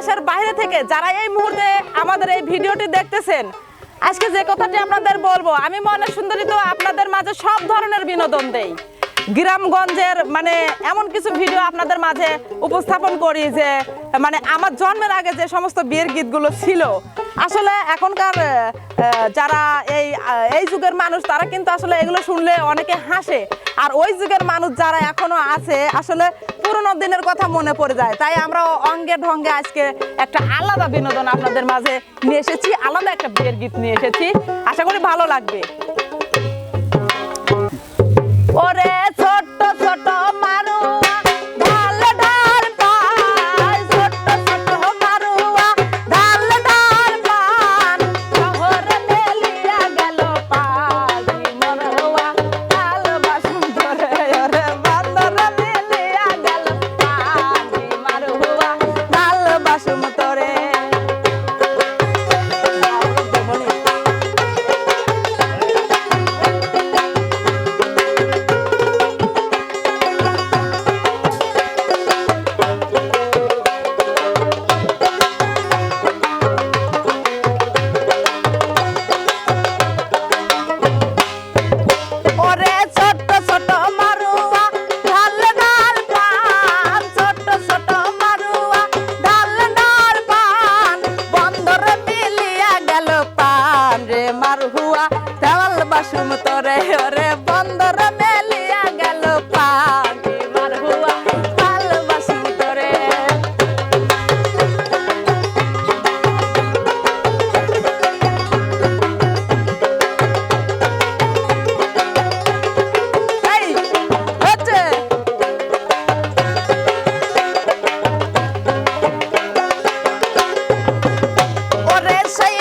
দেশের বাইরে থেকে যারা এই মুহূর্তে আমাদের এই ভিডিওটি দেখতেছেন, আজকে যে কথাটি আপনাদের বলব, আমি মনে সুন্দরী তো আপনাদের মাঝে সব ধরনের বিনোদন দেই। গ্রামগঞ্জের মানে এমন কিছু ভিডিও আপনাদের মাঝে উপস্থাপন করি যে মানে আমার জন্মের আগে যে সমস্ত বিয়ের গীতগুলো ছিল, আসলে এখনকার যারা এই এই যুগের মানুষ, তারা কিন্তু আসলে এগুলো শুনলে অনেকে হাসে। আর ওই যুগের মানুষ যারা এখনও আছে, আসলে পুরোনো দিনের কথা মনে পড়ে যায়। তাই আমরা অঙ্গে ঢঙ্গে আজকে একটা আলাদা বিনোদন আপনাদের মাঝে নিয়ে এসেছি, আলাদা একটা বিয়ের গীত নিয়ে এসেছি। আশা করি ভালো লাগবে। ওরে ওরে ওরে বন্দর মেলিয়া গেল পাগিবার হুয়া ভালবাসি তোরে। ওরে সেই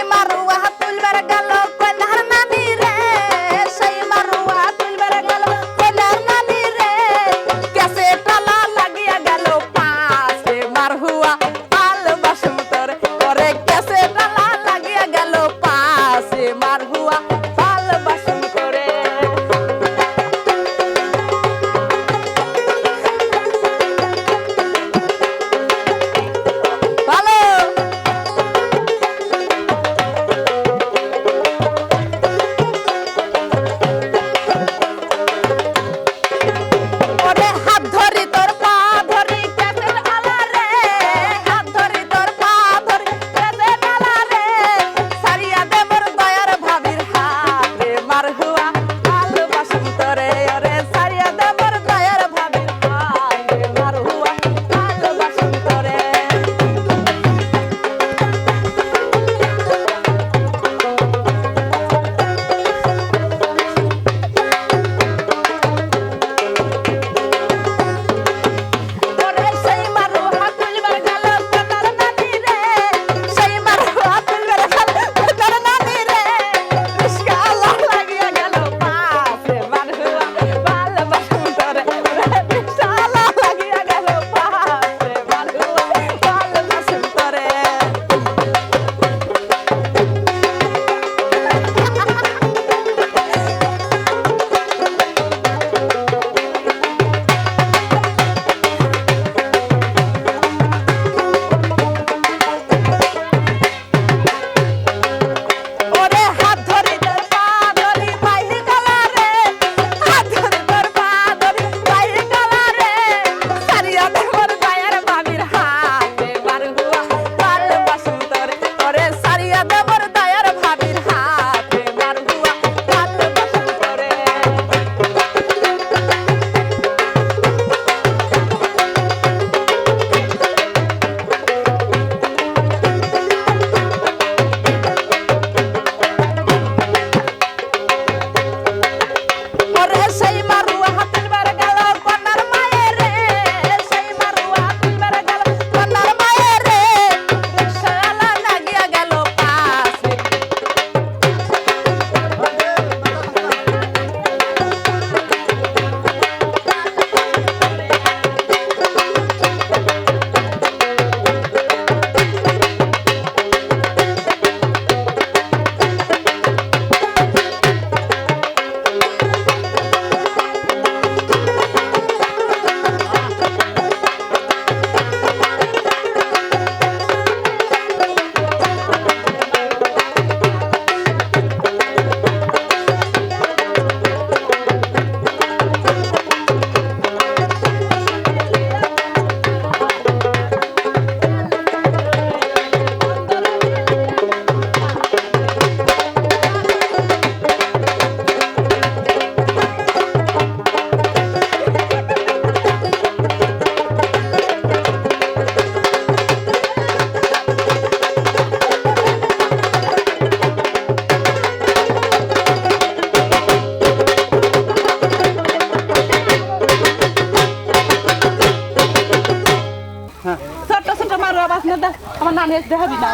আমার নানি দেখাবি না।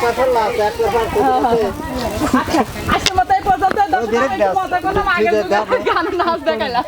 পর্যন্ত দর্শক, আমি একটু আগের মতো গান নাচ দেখাইলাম।